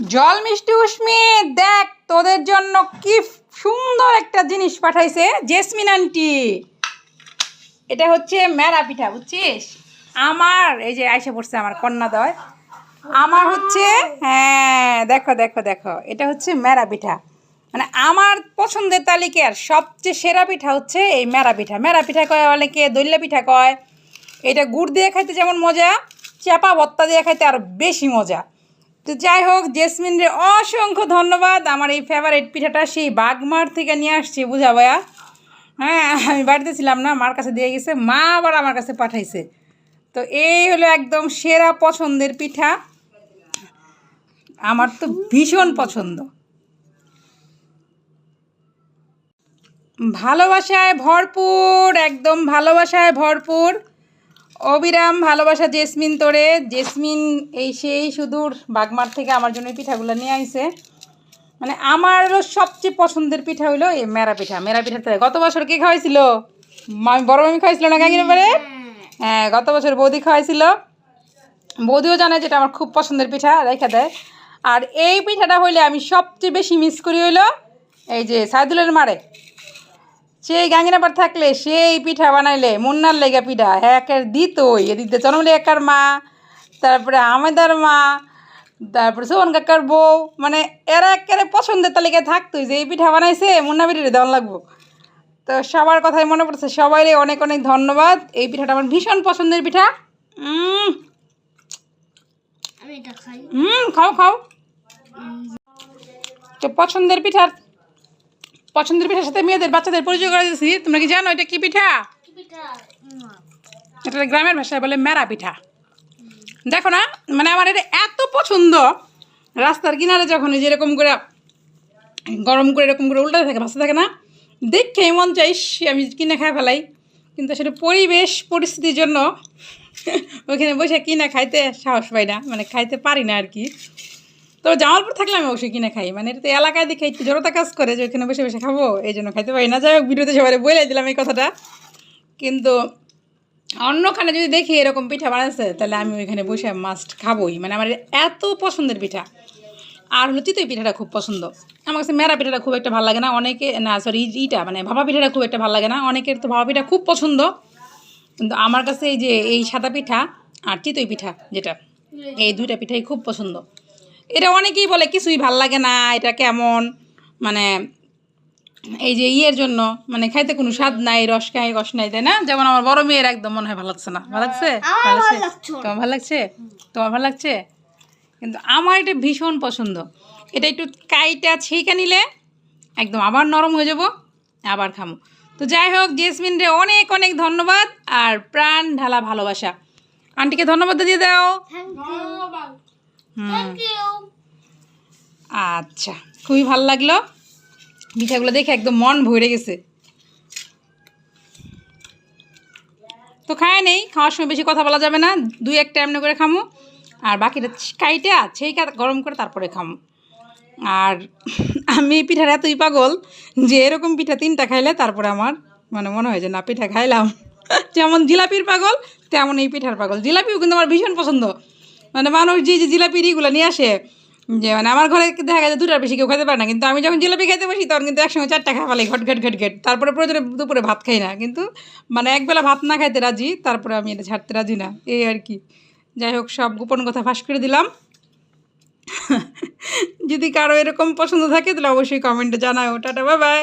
জল মিষ্টি উষ্মি, দেখ তোদের জন্য কি সুন্দর একটা জিনিস পাঠাইছে জেসমিন আন্টি। এটা হচ্ছে মেরা পিঠা, বুঝছিস? আমার, এই যে আইসা পড়ছে আমার কন্যাদয় আমার হচ্ছে হ্যাঁ দেখো দেখো দেখো, এটা হচ্ছে মেরা পিঠা। মানে আমার পছন্দের তালিকার সবচেয়ে সেরা পিঠা হচ্ছে এই মেরা পিঠা। মেরা পিঠা কয় অনেকে দৈল্লা পিঠা কয়। এটা গুড় দিয়ে খাইতে যেমন মজা, চাপা ভত্তা দিয়ে খাইতে আরও বেশি মজা। তো যাই হোক, জেসমিনরে অসংখ্য ধন্যবাদ। আমার এই ফেভারিট পিঠাটা সেই বাগমার থেকে নিয়ে আসছি, বুঝা ভাইয়া? হ্যাঁ আমি বাড়িতে ছিলাম না, মার কাছে দিয়ে গেছে, মা আবার আমার কাছে পাঠাইছে। তো এই হলো একদম সেরা পছন্দের পিঠা। আমার তো ভীষণ পছন্দ। ভালোবাসায় ভরপুর, একদম ভালোবাসায় ভরপুর। অবিরাম ভালোবাসা জেসমিন তোরে। জেসমিন এই সেই সুদূর বাগমার থেকে আমার জন্য পিঠাগুলো নিয়ে আইছে। মানে আমারও সবচেয়ে পছন্দের পিঠা হইল এই মেরা পিঠা। মেরা পিঠাটা গত বছর কে খাওয়াইছিল? বড় মামি খাওয়াইছিল না কাকির ব্যাপারে হ্যাঁ গত বছর বৌদি খাওয়াইছিল। বৌদিও জানে যেটা আমার খুব পছন্দের পিঠা, রেখে দেয়। আর এই পিঠাটা হইলে আমি সবচেয়ে বেশি মিস করি হইল এই যে সাইদুলের মারে। সেই গাঙ্গিনাবার থাকলে সেই পিঠা বানাইলে মুন্নার লেগা পিঠা হ্যাঁ একের দিতই। এদিকে জন্মলে একার মা তারপরে আমেদার মা তারপরে সোহন কাকার বউ। মানে এরা একেবারে পছন্দের তালিকায় থাকতোই যে এই পিঠা বানাইছে মুন্না পিঠে দেওয়ান লাগবো। তো সবার কথাই মনে পড়ছে সবাই অনেক অনেক ধন্যবাদ। এই পিঠাটা আমার ভীষণ পছন্দের পিঠা। হুম খাও খাও। তো পছন্দের পিঠার পছন্দের পিঠার সাথে মেয়েদের, বাচ্চাদের পরিচয় করে দিয়েছি। তোমরা কি জানো এটা কি পিঠা? এটা গ্রামের ভাষায় বলে মেরা পিঠা। দেখো না মানে আমার এটা এত পছন্দ, রাস্তার কিনারে যখন এই যে এরকম করে, গরম করে এরকম করে উল্টা থাকে, ভাসতে থাকে না, দেখে মন চাইস আমি কিনে খাই ফেলাই। কিন্তু সেটা পরিবেশ, পরিস্থিতির জন্য ওইখানে বসে কিনে খাইতে সাহস পাই না মানে খাইতে পারি না আর কি। তো জামালপুর থাকলে আমি অবশ্যই কিনে খাই। মানে এটা তো এলাকায় দেখে একটু জড়তা কাজ করে যে ওইখানে বসে বসে খাব, এই জন্য খাইতে পারি না। যাই হোক, ভিডিওতে সবাই বলে দিলাম এই কথাটা। কিন্তু অন্যখানে যদি দেখি এরকম পিঠা বানাচ্ছে তাহলে আমি ওইখানে বসে মাস্ট খাবোই। মানে আমার এত পছন্দের পিঠা। আর হলো চিতই পিঠাটা খুব পছন্দ। আমার কাছে মেরা পিঠাটা খুব একটা ভালো লাগে না। অনেকে, না সরি ইটা মানে ভাপা পিঠাটা খুব একটা ভালো লাগে না। অনেকের তো ভাপা পিঠা খুব পছন্দ। কিন্তু আমার কাছে এই যে, এই সাদা পিঠা আর চিতই পিঠা যেটা, এই দুইটা পিঠাই খুব পছন্দ। এটা অনেকেই বলে কিছুই ভালো লাগে না এটা কেমন? মানে এই যে ইয়ের জন্য মানে খাইতে কোনো স্বাদ নাই রস খাই রস নাই তাই না? যেমন আমার বড় মেয়ের একদম মনে হয় ভালো লাগছে না। ভালো লাগছে। তোমার ভালো লাগছে? তোমার ভালো লাগছে? কিন্তু আমার এটা ভীষণ পছন্দ। এটা একটু কাইটা ছেঁকে নিলে একদম আবার নরম হয়ে যাব আবার খামো। তো যাই হোক জেসমিন রে অনেক অনেক ধন্যবাদ। আর প্রাণ ঢালা ভালোবাসা। আন্টিকে ধন্যবাদ দিয়ে দাও। আচ্ছা খুবই ভালো লাগল। পিঠাগুলো দেখে একদম মন ভরে গেছে। তো খায় নেই, খাওয়ার সময় বেশি কথা বলা যাবে না, দুই একটা এমনি করে খামো। আর বাকিটা কাইটা সেই গরম করে তারপরে খামো। আর আমি এই পিঠার এতই পাগল যে এরকম পিঠা তিনটা খাইলে তারপরে আমার মানে মনে হয় যে, না, পিঠা খাইলাম। যেমন জিলাপির পাগল, তেমন এই পিঠার পাগল। জিলাপিও কিন্তু আমার ভীষণ পছন্দ। মানে মানুষ যে যে জিলাপির ইগুলো নিয়ে আসে, যে মানে আমার ঘরে দেখা গেছে দুটার বেশি কেউ খেতে পারে না, কিন্তু আমি যখন জিলাপি খেতে বসি তখন কিন্তু একসঙ্গে চারটা খাওয়া ফেলাই ঘট ঘট ঘট ঘট। তারপরে প্রয়োজনে দুপুরে ভাত খাই না, কিন্তু মানে একবেলা ভাত না খাইতে রাজি, তারপরে আমি এটা ছাড়তে রাজি না, এই আর কি। যাই হোক, সব গোপন কথা ফাঁস করে দিলাম। যদি কারও এরকম পছন্দ থাকে তাহলে অবশ্যই কমেন্টে জানাও। Tata bye bye